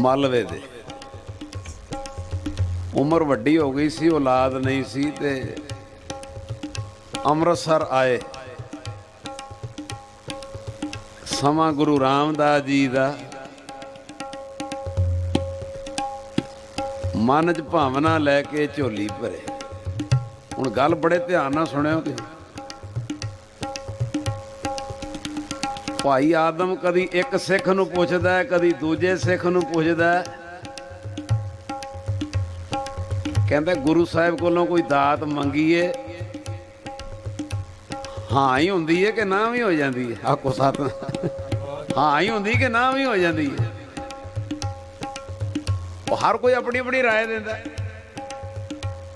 ਮਾਲਵੇ ਦੇ। ਉਮਰ ਵੱਡੀ ਹੋ ਗਈ ਸੀ, ਔਲਾਦ ਨਹੀਂ ਸੀ ਤੇ ਅੰਮ੍ਰਿਤਸਰ ਆਏ। ਸਮਾਂ ਗੁਰੂ ਰਾਮਦਾਸ ਜੀ ਦਾ। ਮਨ 'ਚ ਭਾਵਨਾ ਲੈ ਕੇ ਝੋਲੀ ਭਰੇ। ਹੁਣ ਗੱਲ ਬੜੇ ਧਿਆਨ ਨਾਲ ਸੁਣਿਓ ਤੁਸੀਂ। ਭਾਈ ਆਦਮ ਕਦੀ ਇੱਕ ਸਿੱਖ ਨੂੰ ਪੁੱਛਦਾ ਹੈ ਕਦੀ ਦੂਜੇ ਸਿੱਖ ਨੂੰ ਪੁੱਛਦਾ ਹੈ ਕਹਿੰਦਾ ਗੁਰੂ ਸਾਹਿਬ ਕੋਲੋਂ ਕੋਈ ਦਾਤ ਮੰਗੀਏ ਹਾਂ ਹੀ ਹੁੰਦੀ ਹੈ ਕਿ ਨਾ ਵੀ ਹੋ ਜਾਂਦੀ ਹੈ ਆਕੋ ਸਾਥ ਹਾਂ ਹੀ ਹੁੰਦੀ ਕਿ ਨਾ ਵੀ ਹੋ ਜਾਂਦੀ ਹੈ ਉਹ ਹਰ ਕੋਈ ਆਪਣੀ ਆਪਣੀ رائے ਦਿੰਦਾ ਹੈ।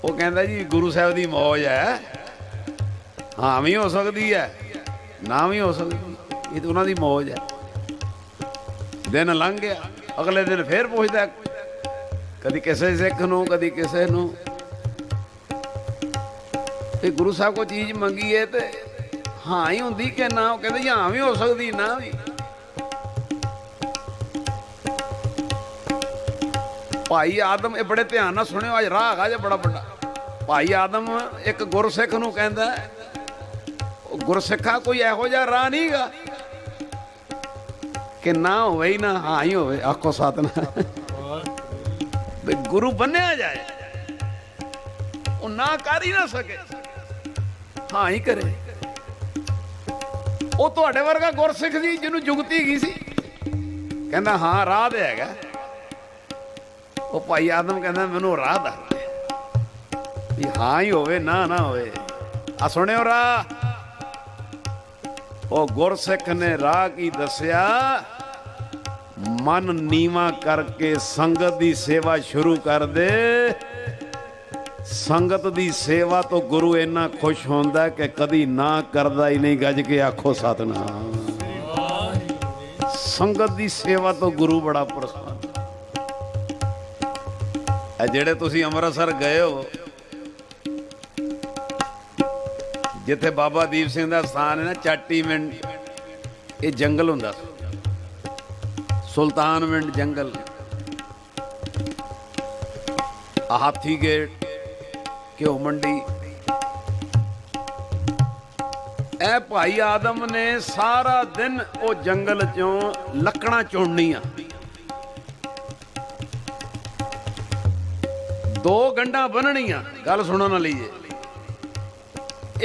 ਉਹ ਕਹਿੰਦਾ ਜੀ ਗੁਰੂ ਸਾਹਿਬ ਦੀ ਮੌਜ ਹੈ ਹਾਂ ਵੀ ਹੋ ਸਕਦੀ ਹੈ ਨਾ ਵੀ ਹੋ ਸਕਦੀ ਇਹ ਤਾਂ ਉਹਨਾਂ ਦੀ ਮੌਜ ਹੈ। ਦਿਨ ਲੰਘ ਗਿਆ ਅਗਲੇ ਦਿਨ ਫੇਰ ਪੁੱਛਦਾ ਕਦੀ ਕਿਸੇ ਸਿੱਖ ਨੂੰ ਕਦੀ ਕਿਸੇ ਨੂੰ। ਤੇ ਗੁਰੂ ਸਾਹਿਬ ਕੋ ਚੀਜ਼ ਮੰਗੀ ਹੈ ਤੇ ਹਾਂ ਹੀ ਹੁੰਦੀ ਕਿ ਨਾ ਉਹ ਕਹਿੰਦੇ ਜੀ ਹਾਂ ਵੀ ਹੋ ਸਕਦੀ ਨਾ ਵੀ। ਭਾਈ ਆਦਮ ਇਹ ਬੜੇ ਧਿਆਨ ਨਾਲ ਸੁਣਿਓ ਅੱਜ ਰਾਹ ਹੈਗਾ ਜੇ ਬੜਾ ਵੱਡਾ। ਭਾਈ ਆਦਮ ਇੱਕ ਗੁਰਸਿੱਖ ਨੂੰ ਕਹਿੰਦਾ ਹੈ, ਗੁਰਸਿੱਖਾ ਕੋਈ ਇਹੋ ਜਿਹਾ ਰਾਹ ਨਹੀਂਗਾ ਕਿ ਨਾ ਹੋਵੇ ਹੀ ਨਾ, ਹਾਂ ਹੀ ਹੋਵੇ, ਆਖੋ ਸਤਨਾ ਵੀ ਗੁਰੂ ਬੰਨਿਆ ਜਾਏ, ਉਹ ਨਾ ਕਰ ਹੀ ਨਾ ਸਕੇ, ਹਾਂ ਹੀ ਕਰੇ। ਉਹ ਤੁਹਾਡੇ ਵਰਗਾ ਗੁਰਸਿੱਖ ਸੀ, ਜਿਹਨੂੰ ਜੁਗਤੀ ਗਈ ਸੀ। ਕਹਿੰਦਾ, ਹਾਂ, ਰਾਹ ਤੇ ਹੈਗਾ। ਉਹ ਭਾਈ ਆਦਮ ਕਹਿੰਦਾ, ਮੈਨੂੰ ਰਾਹ ਦੱਸ ਵੀ ਹਾਂ ਹੀ ਹੋਵੇ, ਨਾ ਨਾ ਹੋਵੇ। ਆ ਸੁਣਿਓ ਰਾਹ। ਉਹ ਗੁਰਸਿੱਖ ਨੇ ਰਾਹ ਕੀ ਦੱਸਿਆ? ਮਨ ਨੀਵਾ ਕਰਕੇ ਸੰਗਤ ਦੀ ਸੇਵਾ ਸ਼ੁਰੂ ਕਰ ਦੇ। ਸੰਗਤ ਦੀ ਸੇਵਾ ਤੋਂ ਗੁਰੂ ਇੰਨਾ ਖੁਸ਼ ਹੁੰਦਾ ਕਿ ਕਦੀ ਨਾ ਕਰਦਾ ਹੀ ਨਹੀਂ, ਗੱਜ ਕੇ ਆਖੋ ਸਤਨਾਮ। ਸੰਗਤ ਦੀ ਸੇਵਾ ਤੋਂ ਗੁਰੂ ਬੜਾ ਪ੍ਰਸੰਨ। ਇਹ ਜਿਹੜੇ ਤੁਸੀਂ ਅੰਮ੍ਰਿਤਸਰ ਗਏ ਹੋ, ਜਿੱਥੇ ਬਾਬਾ ਦੀਪ ਸਿੰਘ ਦਾ ਸਥਾਨ ਹੈ ਨਾ, ਚਾਟੀ ਮਿੰਟ ਇਹ ਜੰਗਲ ਹੁੰਦਾ ਸੀ। ਸੁਲਤਾਨਵਿੰਡ ਜੰਗਲ। ਹਾਥੀ ਗੇਟ, ਘਿਓ ਮੰਡੀ। ਇਹ ਭਾਈ ਆਦਮ ਨੇ ਸਾਰਾ ਦਿਨ ਉਹ ਜੰਗਲ ਚੋਂ ਲੱਕੜਾਂ ਚੁਣਨੀਆਂ। ਦੋ ਗੰਢਾਂ ਬੰਨਣੀਆਂ, ਗੱਲ ਸੁਣਨ ਨਾ ਲਈਏ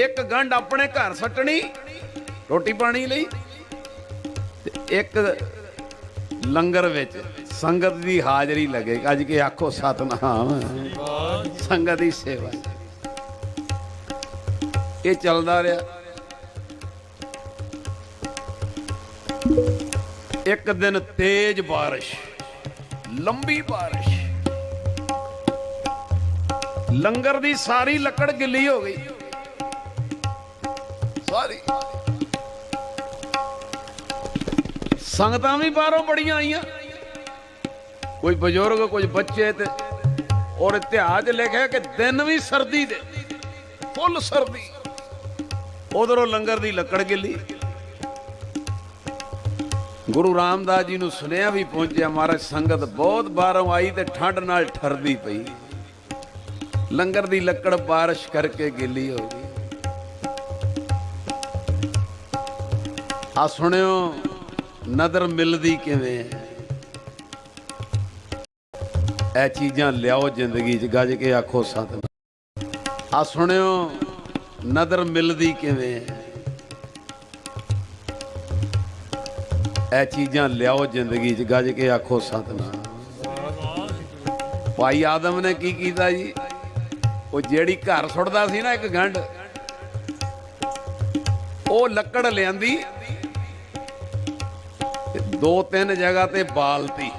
ਇੱਕ ਗੰਢ ਆਪਣੇ ਘਰ ਸੱਟਣੀ, ਰੋਟੀ ਪਾਣੀ ਲਈ, ਤੇ ਇੱਕ ਲੰਗਰ ਵਿੱਚ ਸੰਗਤ ਦੀ ਹਾਜ਼ਰੀ ਲੱਗੇ। ਅੱਜ ਕੇ ਆਖੋ ਸਤਨਾਮ। ਸੰਗਤ ਦੀ ਸੇਵਾ। ਇਹ ਚੱਲਦਾ ਰਿਹਾ। ਇੱਕ ਦਿਨ ਤੇਜ਼ ਬਾਰਿਸ਼, ਲੰਬੀ ਬਾਰਿਸ਼। ਲੰਗਰ ਦੀ ਸਾਰੀ ਲੱਕੜ ਗਿੱਲੀ ਹੋ ਗਈ। ਸਾਰੀ। ਸੰਗਤਾਂ ਵੀ ਬਾਹਰੋਂ ਬੜੀਆਂ ਆਈਆਂ। ਕੋਈ ਬਜ਼ੁਰਗ ਕੁਝ ਬੱਚੇ ਤੇ ਔਰ ਇਤਿਹਾਸ ਲਿਖਿਆ ਕਿ ਦਿਨ ਵੀ ਸਰਦੀ ਦੇ, ਫੁੱਲ ਸਰਦੀ। ਉਧਰੋਂ ਲੰਗਰ ਦੀ ਲੱਕੜ ਗਿੱਲੀ। ਗੁਰੂ ਰਾਮਦਾਸ ਜੀ ਨੂੰ ਸੁਨੇਹਾ ਵੀ ਪਹੁੰਚਿਆ, ਮਹਾਰਾਜ, ਸੰਗਤ ਬਹੁਤ ਬਾਹਰੋਂ ਆਈ ਤੇ ਠੰਡ ਨਾਲ ਠਰਦੀ ਪਈ। ਲੰਗਰ ਦੀ ਲੱਕੜ ਬਾਰਿਸ਼ ਕਰਕੇ ਗਿੱਲੀ ਹੋ ਗਈ। ਆ ਸੁਣਿਓ ਨਦਰ ਮਿਲਦੀ ਕਿਵੇਂ ਹੈ? ਇਹ ਚੀਜ਼ਾਂ ਲਿਆਓ ਜ਼ਿੰਦਗੀ 'ਚ, ਗੱਜ ਕੇ ਆਖੋ ਸਤਿ ਆ ਸੁਣਿਓ ਨਦਰ ਮਿਲਦੀ ਕਿਵੇਂ ਹੈ? ਇਹ ਚੀਜ਼ਾਂ ਲਿਆਓ ਜ਼ਿੰਦਗੀ 'ਚ, ਗੱਜ ਕੇ ਆਖੋ ਸਤਨਾਮ। ਭਾਈ ਆਦਮ ਨੇ ਕੀ ਕੀਤਾ ਜੀ? ਉਹ ਜਿਹੜੀ ਘਰ ਸੁੱਟਦਾ ਸੀ ਨਾ ਇੱਕ ਗੰਢ, ਉਹ ਲੱਕੜ ਲਿਆਂਦੀ ਦੋ ਤਿੰਨ ਜਗ੍ਹਾ ਤੇ ਬਾਲਤੀ।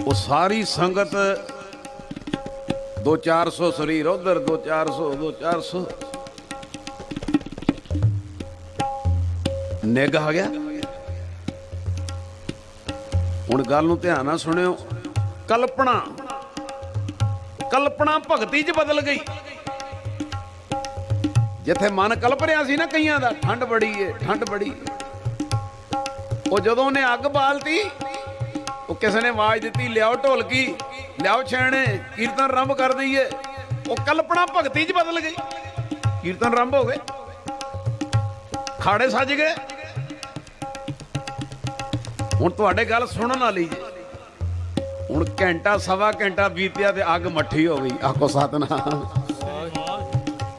ਉਹ ਸਾਰੀ ਸੰਗਤ 2-400 ਸਰੀਰ ਉਧਰ 2-400 2-400 ਨਿੱਘ ਆ ਗਿਆ। ਹੁਣ ਗੱਲ ਨੂੰ ਧਿਆਨ ਨਾਲ ਸੁਣਿਓ। ਕਲਪਨਾ ਕਲਪਨਾ ਭਗਤੀ 'ਚ ਬਦਲ ਗਈ। ਜਿੱਥੇ ਮਨ ਕਲਪ ਰਿਹਾ ਸੀ ਨਾ ਕਈਆਂ ਦਾ, ਠੰਡ ਬੜੀ ਏ, ਠੰਡ ਬੜੀ। ਉਹ ਜਦੋਂ ਉਹਨੇ ਅੱਗ ਬਾਲਤੀ, ਉਹ ਕਿਸੇ ਨੇ ਆਵਾਜ਼ ਦਿੱਤੀ, ਲਿਆਓ ਢੋਲਕੀ, ਲਿਆਓ ਛੈਣੇ, ਕੀਰਤਨ ਆਰੰਭ ਕਰ ਦਈਏ। ਉਹ ਕਲਪਨਾ ਭਗਤੀ 'ਚ ਬਦਲ ਗਈ। ਕੀਰਤਨ ਆਰੰਭ ਹੋ ਗਏ। ਖਾੜੇ ਸੱਜ ਗਏ। ਹੁਣ ਤੁਹਾਡੇ ਗੱਲ ਸੁਣਨ ਵਾਲੀ ਜੇ ਹੁਣ ਘੰਟਾ, ਸਵਾ ਘੰਟਾ ਬੀਤਿਆ ਤੇ ਅੱਗ ਮੱਠੀ ਹੋ ਗਈ। ਆਖੋ ਸਤਨਾਮ।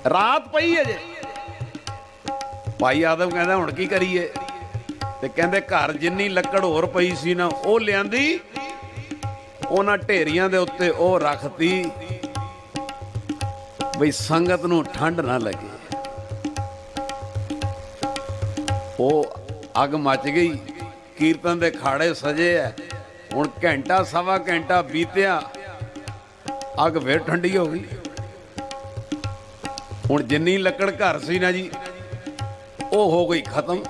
ਰਾਤ ਪਈ ਹੈ ਜੇ। ਭਾਈ ਆਦਮ ਕਹਿੰਦਾ, ਹੁਣ ਕੀ ਕਰੀਏ? ਤੇ ਕਹਿੰਦੇ, ਘਰ ਜਿੰਨੀ ਲੱਕੜ ਹੋਰ ਪਈ ਸੀ ਨਾ, ਉਹ ਲਿਆਂਦੀ, ਉਹਨਾਂ ਢੇਰੀਆਂ ਦੇ ਉੱਤੇ ਉਹ ਰੱਖਤੀ ਬਈ ਸੰਗਤ ਨੂੰ ਠੰਡ ਨਾ ਲੱਗੇ। ਉਹ ਅੱਗ ਮੱਚ ਗਈ, ਕੀਰਤਨ ਦੇ ਖਾੜੇ ਸਜੇ ਐ। ਹੁਣ ਘੰਟਾ, ਸਵਾ ਘੰਟਾ ਬੀਤਿਆ, ਅੱਗ ਫੇਰ ਠੰਡੀ ਹੋ ਗਈ। ਹੁਣ ਜਿੰਨੀ ਲੱਕੜ ਘਰ ਸੀ ਨਾ ਜੀ, ਉਹ ਹੋ ਗਈ ਖਤਮ।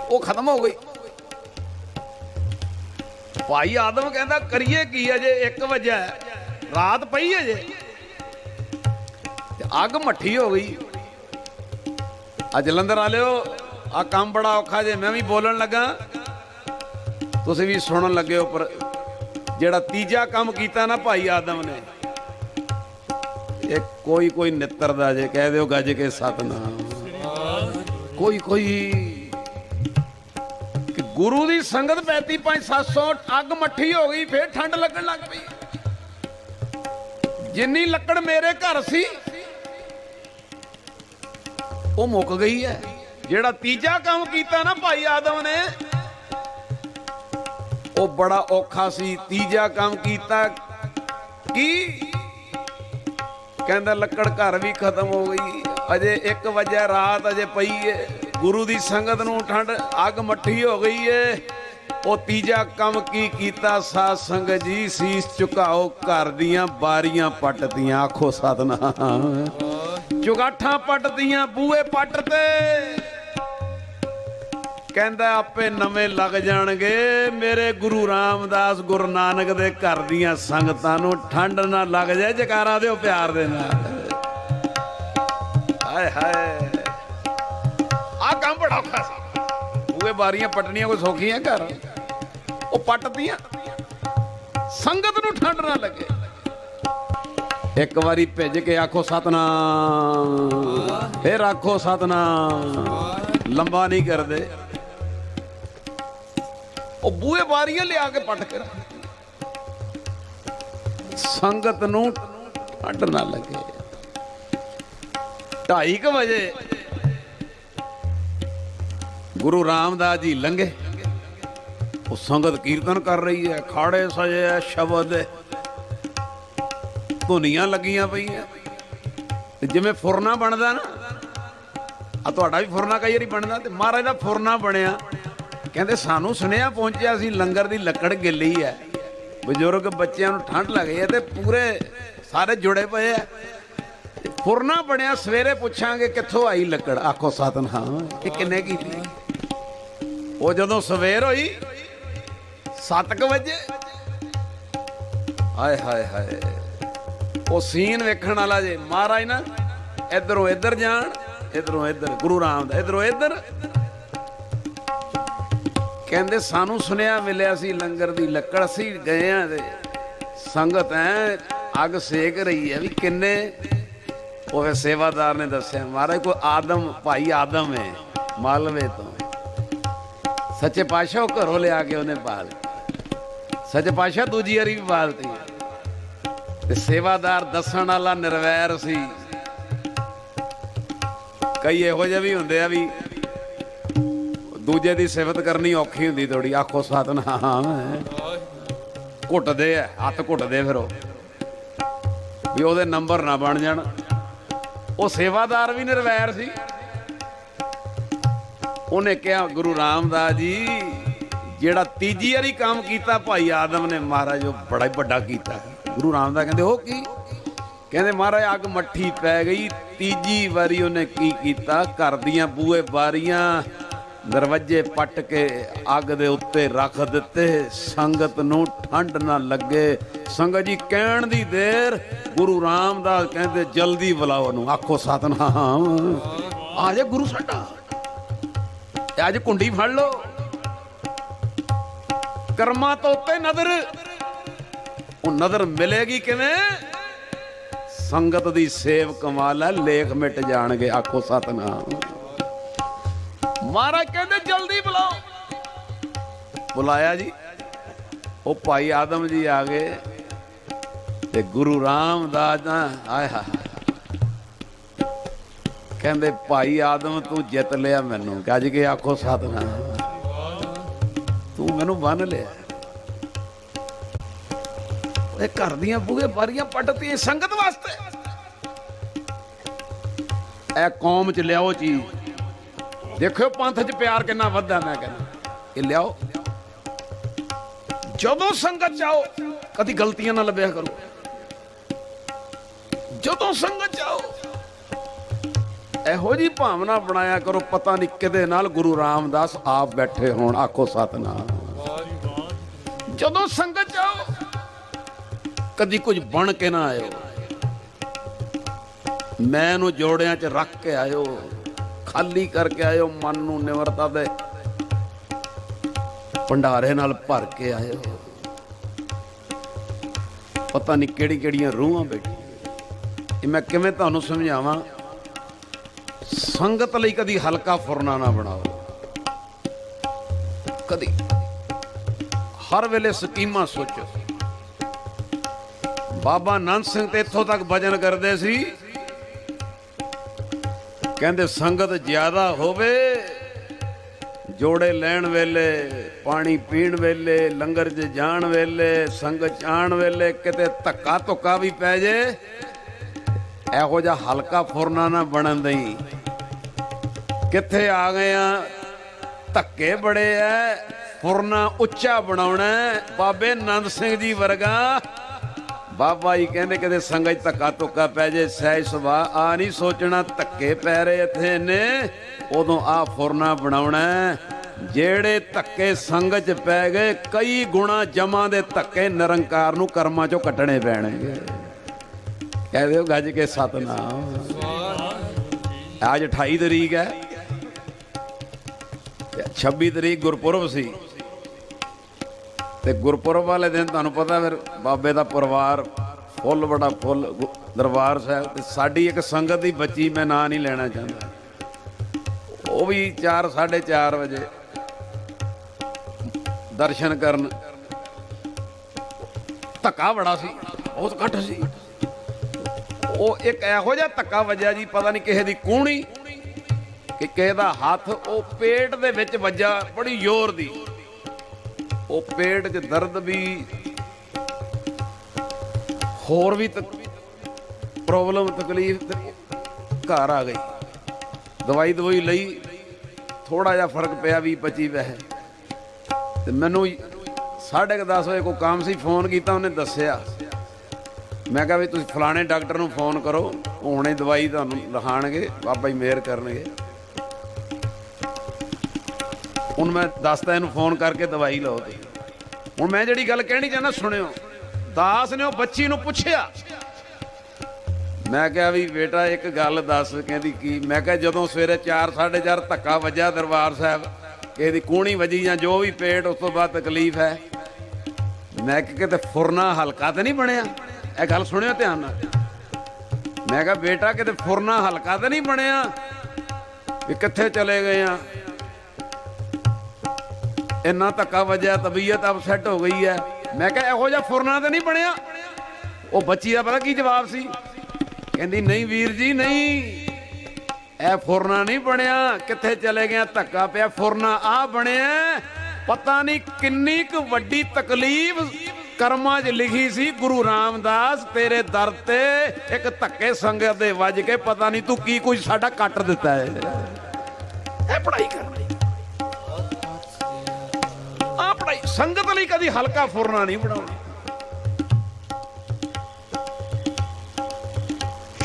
ਉਹ ਖਤਮ ਹੋ ਗਈ। ਭਾਈ ਆਦਮ ਕਹਿੰਦਾ, ਕਰੀਏ ਕੀ ਅਜੇ? 1 ਵਜੇ ਰਾਤ ਪਈ ਅਜੇ? ਤੇ ਅੱਗ ਮੱਠੀ ਹੋ ਗਈ। ਆ ਜਲੰਧਰ ਵਾਲਿਓ, ਆ ਕੰਮ ਬੜਾ ਔਖਾ ਜੇ, ਮੈਂ ਵੀ ਬੋਲਣ ਲੱਗਾ। ਤੁਸੀਂ ਵੀ ਸੁਣਨ ਲੱਗੇ ਹੋ, ਪਰ ਜਿਹੜਾ ਤੀਜਾ ਕੰਮ ਕੀਤਾ ਨਾ ਭਾਈ ਆਦਮ ਨੇ ਇਹ ਕੋਈ ਕੋਈ ਨਿੱਤਰ ਦਾ ਜੇ ਕਹਿ ਦਿਓ ਗੱਜ ਕੇ ਸਤਨਾਮ। ਕੋਈ ਕੋਈ ਗੁਰੂ ਦੀ ਸੰਗਤ ਪੈਤੀ 5-700 ਅੱਗ ਮੱਠੀ ਹੋ ਗਈ, ਫੇਰ ਠੰਡ ਲੱਗਣ ਲੱਗ ਪਈ। ਜਿੰਨੀ ਲੱਕੜ ਮੇਰੇ ਘਰ ਸੀ, ਉਹ ਮੁੱਕ ਗਈ ਹੈ ਜਿਹੜਾ ਤੀਜਾ ਕੰਮ ਕੀਤਾ ਨਾ ਭਾਈ ਆਦਮ ਨੇ, ਉਹ ਬੜਾ ਔਖਾ ਸੀ। ਤੀਜਾ ਕੰਮ ਕੀਤਾ ਕੀ? ਕਹਿੰਦਾ ਲੱਕੜ ਘਰ ਵੀ ਖਤਮ ਹੋ ਗਈ। ਅਜੇ 1 ਵਜੇ ਰਾਤ ਅਜੇ ਪਈ ਏ। ਗੁਰੂ ਦੀ ਸੰਗਤ ਨੂੰ ਠੰਡ, ਅੱਗ ਮੱਠੀ ਹੋ ਗਈ ਏ। ਉਹ ਤੀਜਾ ਕੰਮ ਕੀ ਕੀਤਾ? ਸਾਧ ਸੰਗਤ ਜੀ, ਸੀਸ ਝੁਕਾਓ, ਘਰ ਦੀਆਂ ਬਾਰੀਆਂ ਪੱਟਦੀਆਂ ਆਖੋ ਸਤਨਾਮ। ਚੁਗਾਠਾਂ ਪੱਟਦੀਆਂ ਬੂਹੇ ਪੱਟ ਤੇ। ਕਹਿੰਦਾ ਆਪੇ ਨਵੇਂ ਲੱਗ ਜਾਣਗੇ। ਮੇਰੇ ਗੁਰੂ ਰਾਮਦਾਸ ਗੁਰੂ ਨਾਨਕ ਦੇ ਘਰ ਦੀਆਂ ਸੰਗਤਾਂ ਨੂੰ ਠੰਡ ਨਾ ਲੱਗ ਜਾਏ, ਜਕਾਰਾ ਦਿਓ ਪਿਆਰ ਦੇ ਨਾਲ। ਹਾਏ ਹਾਏ। ਆ ਕੰਮ ਬੜਾ ਔਖਾ ਸੀ। ਬੂਹੇ ਬਾਰੀਆਂ ਪਟਣੀਆਂ ਕੋਈ ਸੌਖੀਆਂ ਘਰ। ਉਹ ਪੱਟਦੀਆਂ। ਸੰਗਤ ਨੂੰ ਠੰਡ ਨਾ ਲੱਗੇ। ਇੱਕ ਵਾਰੀ ਭਿੱਜ ਕੇ ਆਖੋ ਸਤਨਾਮ। ਫੇਰ ਆਖੋ ਸਤਨਾਮ। ਲੰਬਾ ਨਹੀਂ ਕਰਦੇ। ਉਹ ਬੂਹੇ ਬਾਰੀਆਂ ਲਿਆ ਕੇ ਪੱਟ ਕੇ ਸੰਗਤ ਨੂੰ ਠੰਡ ਨਾ ਲੱਗੇ। 2:30 ਵਜੇ ਗੁਰੂ ਰਾਮਦਾਸ ਜੀ ਲੰਘੇ। ਉਹ ਸੰਗਤ ਕੀਰਤਨ ਕਰ ਰਹੀ ਹੈ, ਖਾੜੇ ਸਜੇ ਆ ਸ਼ਬਦ ਧੁਨੀਆਂ ਲੱਗੀਆਂ ਪਈਆਂ। ਤੇ ਜਿਵੇਂ ਫੁਰਨਾ ਬਣਦਾ ਨਾ, ਆ ਤੁਹਾਡਾ ਵੀ ਫੁਰਨਾ ਕਈ ਵਾਰੀ ਬਣਦਾ ਤੇ ਮਹਾਰਾਜ ਦਾ ਫੁਰਨਾ ਬਣਿਆ। ਕਹਿੰਦੇ ਸਾਨੂੰ ਸੁਨੇਹਾ ਪਹੁੰਚਿਆ ਸੀ, ਲੰਗਰ ਦੀ ਲੱਕੜ ਗਿੱਲੀ ਹੈ। ਬਜ਼ੁਰਗ ਬੱਚਿਆਂ ਨੂੰ ਠੰਡ ਲੱਗ ਹੈ ਤੇ ਪੂਰੇ ਸਾਰੇ ਜੁੜੇ ਪਏ ਆ ਤੇ ਫੁਰਨਾ ਬਣਿਆ, ਸਵੇਰੇ ਪੁੱਛਾਂਗੇ ਕਿੱਥੋਂ ਆਈ ਲੱਕੜ। ਆਖੋ ਸਤਨਾਮ ਇਹ ਕਿੰਨੇ ਕੀਤੀ ਉਹ ਜਦੋਂ ਸਵੇਰ ਹੋਈ 7 ਵਜੇ ਆਏ ਹਾਏ ਹਾਏ, ਉਹ ਸੀਨ ਵੇਖਣ ਵਾਲਾ ਜੇ, ਮਹਾਰਾਜ ਨਾ, ਇਧਰੋਂ ਇੱਧਰ ਜਾਣ, ਇਧਰੋਂ ਇੱਧਰ, ਗੁਰੂ ਰਾਮ ਦਾ, ਇਧਰੋਂ ਇੱਧਰ ਕਹਿੰਦੇ, ਸਾਨੂੰ ਸੁਨੇਹਾ ਮਿਲਿਆ ਸੀ, ਲੰਗਰ ਦੀ ਲੱਕੜ ਅਸੀਂ ਗਏ ਆ ਤੇ ਸੰਗਤ ਐ ਅੱਗ ਸੇਕ ਰਹੀ ਹੈ ਵੀ ਕਿੰਨੇ? ਉਹ ਫਿਰ ਸੇਵਾਦਾਰ ਨੇ ਦੱਸਿਆ, ਮਹਾਰਾਜ, ਕੋਈ ਆਦਮ, ਭਾਈ ਆਦਮ ਹੈ ਮਾਲਵੇ ਤੋਂ। ਸੱਚੇ ਪਾਤਸ਼ਾਹ ਉਹ ਘਰੋਂ ਲਿਆ ਕੇ ਉਹਨੇ ਪਾਲ ਸੱਚੇ ਪਾਤਸ਼ਾਹ ਦੂਜੀ ਵਾਰੀ ਵੀ ਪਾਲਤੀ ਤੇ ਸੇਵਾਦਾਰ ਦੱਸਣ ਵਾਲਾ ਨਿਰਵੈਰ ਸੀ। ਕਈ ਇਹੋ ਜਿਹੇ ਵੀ ਹੁੰਦੇ ਆ ਵੀ ਦੂਜੇ ਦੀ ਸਿਫਤ ਕਰਨੀ ਔਖੀ ਹੁੰਦੀ ਥੋੜੀ ਆਖੋ ਸਤਨਾਮ। ਘੁੱਟਦੇ ਆ ਹੱਥ ਘੁੱਟਦੇ ਫਿਰ ਉਹ। ਵੀ ਉਹਦੇ ਨੰਬਰ ਨਾ ਬਣ ਜਾਣ। ਉਹ ਸੇਵਾਦਾਰ ਵੀ ਨਿਰਵੈਰ ਸੀ। ਉਹਨੇ ਕਿਹਾ, ਗੁਰੂ ਰਾਮਦਾਸ ਜੀ, ਜਿਹੜਾ ਤੀਜੀ ਵਾਰੀ ਕੰਮ ਕੀਤਾ, ਭਾਈ ਆਦਮ ਨੇ ਮਹਾਰਾਜ ਉਹ ਬੜਾ ਹੀ ਵੱਡਾ ਕੀਤਾ। ਗੁਰੂ ਰਾਮਦਾਸ ਕਹਿੰਦੇ, ਉਹ ਕੀ? ਕਹਿੰਦੇ, ਮਹਾਰਾਜ, ਅੱਗ ਮੱਠੀ ਪੈ ਗਈ, ਤੀਜੀ ਵਾਰੀ ਉਹਨੇ ਕੀ ਕੀਤਾ? ਘਰ ਦੀਆਂ ਬੂਹੇ ਬਾਰੀਆਂ ਦਰਵਾਜ਼ੇ ਪੱਟ ਕੇ ਅੱਗ ਦੇ ਉੱਤੇ ਰੱਖ ਦਿੱਤੇ। ਸੰਗਤ ਨੂੰ ਠੰਡ ਨਾ ਲੱਗੇ। ਸੰਗਤ ਜੀ ਕਹਿਣ ਦੀ ਦੇਰ, ਗੁਰੂ ਰਾਮਦਾਸ ਕਹਿੰਦੇ, ਜਲਦੀ ਬੁਲਾਓ ਉਹਨੂੰ। ਆਖੋ, ਸਤਨਾਮ। ਆ ਜਾ ਗੁਰੂ ਸਾਡਾ। ਅੱਜ ਕੁੰਡੀ ਫੜ ਲੋ ਕਰਮਾਂ ਤੋਂ ਉੱਤੇ ਨਜ਼ਰ। ਉਹ ਨਜ਼ਰ ਮਿਲੇਗੀ ਕਿਵੇਂ? ਸੰਗਤ ਦੀ ਸੇਵ ਕਮਾਲ ਹੈ ਲੇਖ ਮਿਟ ਜਾਣਗੇ। ਆਖੋ, ਸਤਨਾਮ। ਮਹਾਰਾਜ ਕਹਿੰਦੇ ਜਲਦੀ ਬੁਲਾਓ। ਬੁਲਾਇਆ ਜੀ। ਉਹ ਭਾਈ ਆਦਮ ਜੀ ਆ ਗਏ ਤੇ ਗੁਰੂ ਰਾਮਦਾਸ ਦਾ ਆਏ ਹਾਏ ਕਹਿੰਦੇ, ਭਾਈ ਆਦਮ, ਤੂੰ ਜਿੱਤ ਲਿਆ ਮੈਨੂੰ। ਗੱਜ ਕੇ ਆਖੋ ਸਤਨਾਮ। ਤੂੰ ਮੈਨੂੰ ਬੰਨ ਲਿਆ। ਇਹ ਘਰ ਦੀਆਂ ਬੂਹੇ ਬਾਰੀਆਂ ਪੱਟਤੀਆਂ ਸੰਗਤ ਵਾਸਤੇ। ਇਹ ਕੌਮ ਚ ਲਿਆਓ ਚੀਜ਼। ਦੇਖਿਓ ਪੰਥ ਚ ਪਿਆਰ ਕਿੰਨਾ ਵੱਧਦਾ ਮੈਂ ਕਹਿੰਦਾ। ਇਹ ਲਿਆਓ। ਜਦੋਂ ਸੰਗਤ ਚਾਓ ਕਦੀ ਗਲਤੀਆਂ ਨਾ ਲੱਭਿਆ ਕਰੋ। ਜਦੋਂ ਸੰਗਤ ਚਾਓ ਇਹੋ ਜੀ ਭਾਵਨਾ ਬਣਾਇਆ ਕਰੋ, ਪਤਾ ਨਹੀਂ ਕਿਦੇ ਨਾਲ ਗੁਰੂ ਰਾਮਦਾਸ ਆਪ ਬੈਠੇ ਹੋਣ, ਆਖੋ ਸਤਨਾਮ। ਜਦੋਂ ਸੰਗਤ ਚਾਓ ਕਦੀ ਕੁਝ ਬਣ ਕੇ ਨਾ ਆਇਓ। ਮੈਂ ਨੂੰ ਜੋੜਿਆਂ 'ਚ ਰੱਖ ਕੇ ਆਇਓ। ਖਾਲੀ ਕਰਕੇ ਆਇਓ, ਮਨ ਨੂੰ ਨਿਮਰਤਾ ਦੇ। ਭੰਡਾਰੇ ਨਾਲ ਭਰ ਕੇ ਆਇਓ। ਪਤਾ ਨਹੀਂ ਕਿਹੜੀ ਕਿਹੜੀਆਂ ਰੂਹਾਂ ਬੈਠੀ ਇਹ ਮੈਂ ਕਿਵੇਂ ਤੁਹਾਨੂੰ ਸਮਝਾਵਾਂ? ਸੰਗਤ ਲਈ ਕਦੀ ਹਲਕਾ ਫੁਰਨਾ ਨਾ ਬਣਾਓ। ਕਦੀ। ਹਰ ਵੇਲੇ ਸਕੀਮਾਂ ਸੋਚੋ। ਬਾਬਾ ਨੰਦ ਸਿੰਘ ਤੇ ਇੱਥੋਂ ਤੱਕ ਭਜਨ ਕਰਦੇ ਸੀ। ਕਹਿੰਦੇ ਸੰਗਤ ਜ਼ਿਆਦਾ ਹੋਵੇ, ਜੋੜੇ ਲੈਣ ਵੇਲੇ, ਪਾਣੀ ਪੀਣ ਵੇਲੇ, ਲੰਗਰ 'ਚ ਜਾਣ ਵੇਲੇ, ਸੰਗਤ 'ਚ ਆਉਣ ਵੇਲੇ ਕਿਤੇ ਧੱਕਾ ਧੁੱਕਾ ਵੀ ਪੈ ਜੇ, ਇਹੋ ਜਿਹਾ ਹਲਕਾ ਫੁਰਨਾ ਨਾ ਬਣਨ ਦਈ। ਕਿੱਥੇ ਆ ਗਏ ਆ? ਧੱਕੇ ਬੜੇ ਐ, ਫੁਰਨਾ ਉੱਚਾ ਬਣਾਉਣਾ ਬਾਬੇ ਨੰਦ ਸਿੰਘ ਜੀ ਵਰਗਾ ਬਾਬਾ ਜੀ ਕਹਿੰਦੇ ਕਦੇ ਸੰਗਤ ਧੱਕਾ ਧੁੱਕਾ ਪੈ ਜੇ, ਸਹਿਜ ਸੁਭਾ ਆ ਨਹੀਂ ਸੋਚਣਾ, ਧੱਕੇ ਪੈ ਰਹੇ ਇੱਥੇ ਨੇ ਉਦੋਂ ਆ ਫੁਰਨਾ ਬਣਾਉਣਾ ਜਿਹੜੇ ਧੱਕੇ ਸੰਗਤ 'ਚ ਪੈ ਗਏ, ਕਈ ਗੁਣਾ ਜਮਾਂ ਦੇ ਧੱਕੇ ਨਿਰੰਕਾਰ ਨੂੰ ਕਰਮਾਂ 'ਚੋਂ ਕੱਟਣੇ ਪੈਣਗੇ। ਕਹਿ ਦਿਓ ਗੱਜ ਕੇ ਸਤਨਾਮ। ਅੱਜ 28 ਤਰੀਕ ਹੈ। ਤੇ 26 ਤਰੀਕ ਗੁਰਪੁਰਬ ਸੀ। ਤੇ ਗੁਰਪੁਰਬ ਵਾਲੇ ਦਿਨ ਤੁਹਾਨੂੰ ਪਤਾ ਫਿਰ ਬਾਬੇ ਦਾ ਪਰਿਵਾਰ ਫੁੱਲ ਬੜਾ ਫੁੱਲ, ਗੁ- ਦਰਬਾਰ ਸਾਹਿਬ ਤੇ ਸਾਡੀ ਇੱਕ ਸੰਗਤ ਦੀ ਬੱਚੀ ਮੈਂ ਨਾਂ ਨਹੀਂ ਲੈਣਾ ਚਾਹੁੰਦਾ। ਉਹ ਵੀ 4 4:30 ਵਜੇ ਦਰਸ਼ਨ ਕਰਨ। ਧੱਕਾ ਬੜਾ ਸੀ, ਬਹੁਤ ਘੱਟ ਸੀ। ਉਹ ਇੱਕ ਇਹੋ ਜਿਹਾ ਧੱਕਾ ਵੱਜਿਆ ਜੀ, ਪਤਾ ਨਹੀਂ ਕਿਸੇ ਦੀ ਕੂਣੀ ਕਿ ਕਿਸੇ ਦਾ ਹੱਥ ਉਹ ਪੇਟ ਦੇ ਵਿੱਚ ਵੱਜਾ ਬੜੀ ਜ਼ੋਰ ਦੀ। ਉਹ ਪੇਟ 'ਚ ਦਰਦ ਵੀ, ਹੋਰ ਵੀ ਪ੍ਰੋਬਲਮ ਤਕਲੀਫ ਘਰ ਆ ਗਈ। ਦਵਾਈ ਦਵਾਈ ਲਈ ਥੋੜਾ ਜਿਹਾ ਫ਼ਰਕ ਪਿਆ ਵੀ 25 ਵੈਸੇ। ਤੇ ਮੈਨੂੰ 10:30 ਵਜੇ ਕੋਈ ਕੰਮ ਸੀ, ਫੋਨ ਕੀਤਾ, ਉਹਨੇ ਦੱਸਿਆ। ਮੈਂ ਕਿਹਾ ਵੀ ਤੁਸੀਂ ਫਲਾਣੇ ਡਾਕਟਰ ਨੂੰ ਫੋਨ ਕਰੋ ਹੁਣੇ ਦਵਾਈ ਤੁਹਾਨੂੰ ਲਿਖਾਣਗੇ ਬਾਬਾ ਜੀ ਮਿਹਰ ਕਰਨਗੇ। ਹੁਣ ਮੈਂ ਦੱਸਦਾ ਇਹਨੂੰ ਫੋਨ ਕਰਕੇ ਦਵਾਈ ਲਓ ਤੇ ਹੁਣ ਮੈਂ ਜਿਹੜੀ ਗੱਲ ਕਹਿਣੀ ਚਾਹੁੰਦਾ, ਸੁਣਿਓ। ਦਾਸ ਨੇ ਉਹ ਬੱਚੀ ਨੂੰ ਪੁੱਛਿਆ। ਮੈਂ ਕਿਹਾ ਵੀ ਬੇਟਾ, ਇੱਕ ਗੱਲ ਦੱਸ ਕਹਿੰਦੀ ਕੀ? ਮੈਂ ਕਿਹਾ ਜਦੋਂ ਸਵੇਰੇ 4 4:30 ਧੱਕਾ ਵੱਜਾ ਦਰਬਾਰ ਸਾਹਿਬ ਕਿਸੇ ਦੀ ਕੂਣੀ ਵੱਜੀ ਜਾਂ ਜੋ ਵੀ ਪੇਟ, ਉਸ ਤੋਂ ਬਾਅਦ ਤਕਲੀਫ ਹੈ। ਮੈਂ ਕਿ ਕਿਤੇ ਫੁਰਨਾ ਹਲਕਾ ਤੇ ਨਹੀਂ ਬਣਿਆ? ਇਹ ਗੱਲ ਸੁਣਿਓ ਧਿਆਨ ਨਾਲ। ਮੈਂ ਕਿਹਾ ਬੇਟਾ, ਕਿਤੇ ਫੁਰਨਾ ਹਲਕਾ ਤੇ ਨਹੀਂ ਬਣਿਆ? ਵੀ ਕਿੱਥੇ ਚਲੇ ਗਏ ਆ? ਇੰਨਾ ਧੱਕਾ ਵੱਜਿਆ, ਤਬੀਅਤ ਅਪਸੈਟ ਹੋ ਗਈ ਹੈ। ਮੈਂ ਕਿਹਾ, ਇਹੋ ਜਿਹਾ ਫੁਰਨਾ ਤੇ ਨਹੀਂ ਬਣਿਆ। ਉਹ ਬੱਚੀ ਦਾ ਪਤਾ ਕੀ ਜਵਾਬ ਸੀ? ਕਹਿੰਦੀ, ਨਹੀਂ ਵੀਰ ਜੀ, ਨਹੀਂ। ਇਹ ਫੁਰਨਾ ਨਹੀਂ ਬਣਿਆ। ਕਿੱਥੇ ਚਲੇ ਗਿਆ? ਧੱਕਾ ਪਿਆ, ਫੁਰਨਾ ਆ ਬਣਿਆ। ਪਤਾ ਨਹੀਂ ਕਿੰਨੀ ਕੁ ਵੱਡੀ ਤਕਲੀਫ ਕਰਮਾਂ 'ਚ ਲਿਖੀ ਸੀ। ਗੁਰੂ ਰਾਮਦਾਸ ਤੇਰੇ ਦਰ ਤੇ ਇੱਕ ਧੱਕੇ ਸੰਗਤ ਦੇ ਵੱਜ ਕੇ ਪਤਾ ਨਹੀਂ ਤੂੰ ਕੀ ਕੁਝ ਸਾਡਾ ਕੱਟ ਦਿੱਤਾ ਹੈ। ਇਹ ਪੜਾਈ ਕਰਨੀ। ਸੰਗਤ ਲਈ ਕਦੀ ਹਲਕਾ ਫੁਰਨਾ ਨਹੀਂ ਬਣਾਉਣਾ।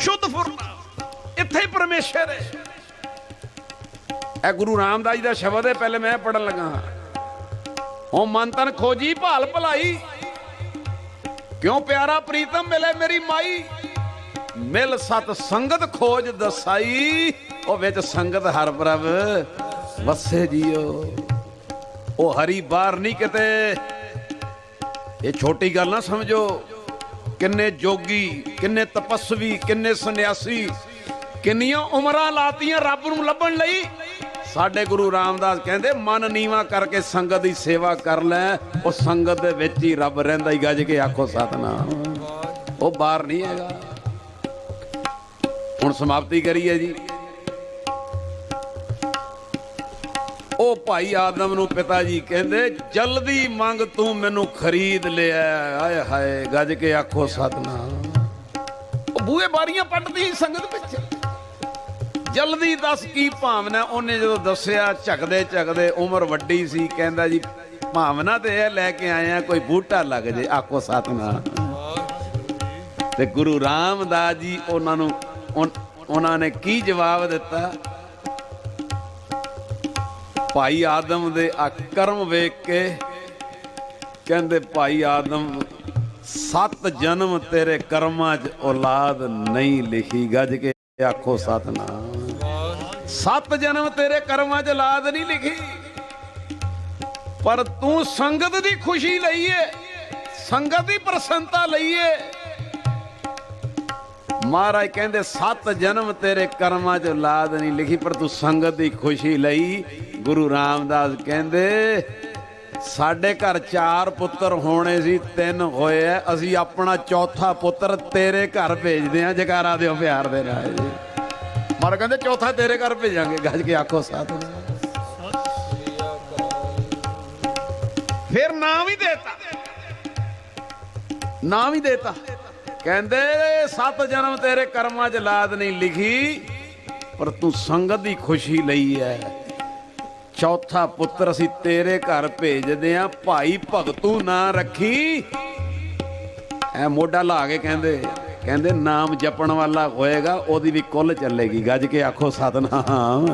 ਸ਼ੁੱਧ ਫੁਰਨਾ, ਇੱਥੇ ਹੀ ਪਰਮੇਸ਼ਰ ਹੈ। ਇਹ ਗੁਰੂ ਰਾਮਦਾਸ ਜੀ ਦਾ ਸ਼ਬਦ ਹੈ, ਪਹਿਲੇ ਮੈਂ ਪੜਨ ਲੱਗਾ ਹਾਂ। ਹੋ ਮਨ ਤਨ ਖੋਜੀ, ਭਾਲ ਭਲਾਈ। ਕਿਉਂ ਪਿਆਰਾ ਪ੍ਰੀਤਮ ਮਿਲੇ ਮੇਰੀ ਮਾਈ? ਮਿਲ ਸਤ ਸੰਗਤ ਖੋਜ ਦਸਾਈ। ਉਹ ਵਿੱਚ ਸੰਗਤ ਹਰ ਪ੍ਰਭ ਵਸੇ ਜੀਓ। ਉਹ ਹਰੀ ਬਾਹਰ ਨਹੀਂ ਕਿਤੇ। ਇਹ ਛੋਟੀ ਗੱਲ ਨਾ ਸਮਝੋ। ਕਿੰਨੇ ਜੋਗੀ, ਕਿੰਨੇ ਤਪਸਵੀ, ਕਿੰਨੇ ਸੰਨਿਆਸੀ, ਕਿੰਨੀਆਂ ਉਮਰਾਂ ਲਾਤੀਆਂ ਰੱਬ ਨੂੰ ਲੱਭਣ ਲਈ। ਸਾਡੇ ਗੁਰੂ ਰਾਮਦਾਸ ਕਹਿੰਦੇ, ਮਨ ਨੀਵਾ ਕਰਕੇ ਸੰਗਤ ਦੀ ਸੇਵਾ ਕਰ ਲੈ। ਉਹ ਸੰਗਤ ਦੇ ਵਿੱਚ ਹੀ ਰੱਬ ਰਹਿੰਦਾ ਹੀ, ਗੱਜ ਕੇ ਆਖੋ ਸਤਨਾਮ। ਉਹ ਬਾਹਰ ਨਹੀਂ ਹੈਗਾ। ਹੁਣ ਸਮਾਪਤੀ ਕਰੀਏ ਜੀ। ਉਹ ਭਾਈ ਆਦਮ ਨੂੰ ਪਿਤਾ ਜੀ ਕਹਿੰਦੇ, ਜਲਦੀ ਮੰਗ ਤੂੰ ਮੈਨੂੰ ਖਰੀਦ ਲਿਆ ਆਏ ਹਾਏ, ਗੱਜ ਕੇ ਆਖੋ ਸਤਨਾਮ। ਉਹ ਬੂਹੇ ਬਾਰੀਆਂ ਪੱਟਦੀ ਸੰਗਤ ਵਿੱਚ। ਜਲਦੀ ਦੱਸ ਕੀ ਭਾਵਨਾ, ਉਹਨੇ ਜਦੋਂ ਦੱਸਿਆ, ਝਕਦੇ ਝਕਦੇ ਉਮਰ ਵੱਡੀ ਸੀ, ਕਹਿੰਦਾ ਜੀ, ਭਾਵਨਾ ਤੇ ਇਹ ਲੈ ਕੇ ਆਇਆ ਕੋਈ ਬੂਟਾ ਲੱਗ ਜੇ। ਆਖੋ ਸਤਨਾਮ। ਤੇ ਗੁਰੂ ਰਾਮਦਾਸ ਜੀ ਉਹਨਾਂ ਨੂੰ ਉਹਨਾਂ ਨੇ ਕੀ ਜਵਾਬ ਦਿੱਤਾ? ਭਾਈ ਆਦਮ ਦੇ ਆ ਕਰਮ ਵੇਖ ਕੇ ਕਹਿੰਦੇ, ਭਾਈ ਆਦਮ, ਸੱਤ ਜਨਮ ਤੇਰੇ ਕਰਮਾਂ 'ਚ ਔਲਾਦ ਨਹੀਂ ਲਿਖੀ। ਗੱਜ ਕੇ ਆਖੋ, ਸਤਨਾਮ। ਸੱਤ ਜਨਮ ਤੇਰੇ ਕਰਮਾਂ 'ਚ ਔਲਾਦ ਨਹੀਂ ਲਿਖੀ। ਪਰ ਤੂੰ ਸੰਗਤ ਦੀ ਖੁਸ਼ੀ ਲਈਏ, ਸੰਗਤ ਦੀ ਪ੍ਰਸੰਨਤਾ ਲਈਏ। ਮਹਾਰਾਜ ਕਹਿੰਦੇ, ਸੱਤ ਜਨਮ ਤੇਰੇ ਕਰਮਾਂ 'ਚ ਲਾਦ ਨਹੀਂ ਲਿਖੀ, ਪਰ ਤੂੰ ਸੰਗਤ ਦੀ ਖੁਸ਼ੀ ਲਈ ਗੁਰੂ ਰਾਮਦਾਸ ਕਹਿੰਦੇ, ਸਾਡੇ ਘਰ ਚਾਰ ਪੁੱਤਰ ਹੋਣੇ ਸੀ, ਤਿੰਨ ਹੋਏ ਐ ਅਸੀਂ ਆਪਣਾ ਚੌਥਾ ਪੁੱਤਰ ਤੇਰੇ ਘਰ ਭੇਜਦੇ ਆ ਜਕਾਰਾ ਦਿਓ ਪਿਆਰ ਦੇ ਨਾਲ। ਜੀ ਮਰ ਕਹਿੰਦੇ, ਚੌਥਾ ਤੇਰੇ ਘਰ ਭੇਜਾਂਗੇ, ਗੱਜ ਕੇ ਆਖੋ ਸਾਥ ਫਿਰ ਨਾਮ ਹੀ ਦੇਤਾ। ਨਾਮ ਹੀ ਦੇਤਾ। ਕਹਿੰਦੇ ਸੱਤ ਜਨਮ ਤੇਰੇ ਕਰਮਾਂ 'ਚ ਲਾਦ ਨਹੀਂ ਲਿਖੀ, ਪਰ ਤੂੰ ਸੰਗਤ ਦੀ ਖੁਸ਼ੀ ਲਈ ਐ। ਚੌਥਾ ਪੁੱਤਰ ਅਸੀਂ ਤੇਰੇ ਘਰ ਭੇਜਦੇ ਆ, ਭਾਈ ਭਗਤੂ ਨਾ ਰੱਖੀ। ਐ ਮੋਢਾ ਲਾ ਕੇ ਕਹਿੰਦੇ ਕਹਿੰਦੇ ਨਾਮ ਜਪਣ ਵਾਲਾ ਹੋਏਗਾ, ਉਹਦੀ ਵੀ ਕੁੱਲ ਚੱਲੇਗੀ। ਗੱਜ ਕੇ ਆਖੋ, ਸਤਨਾਮ।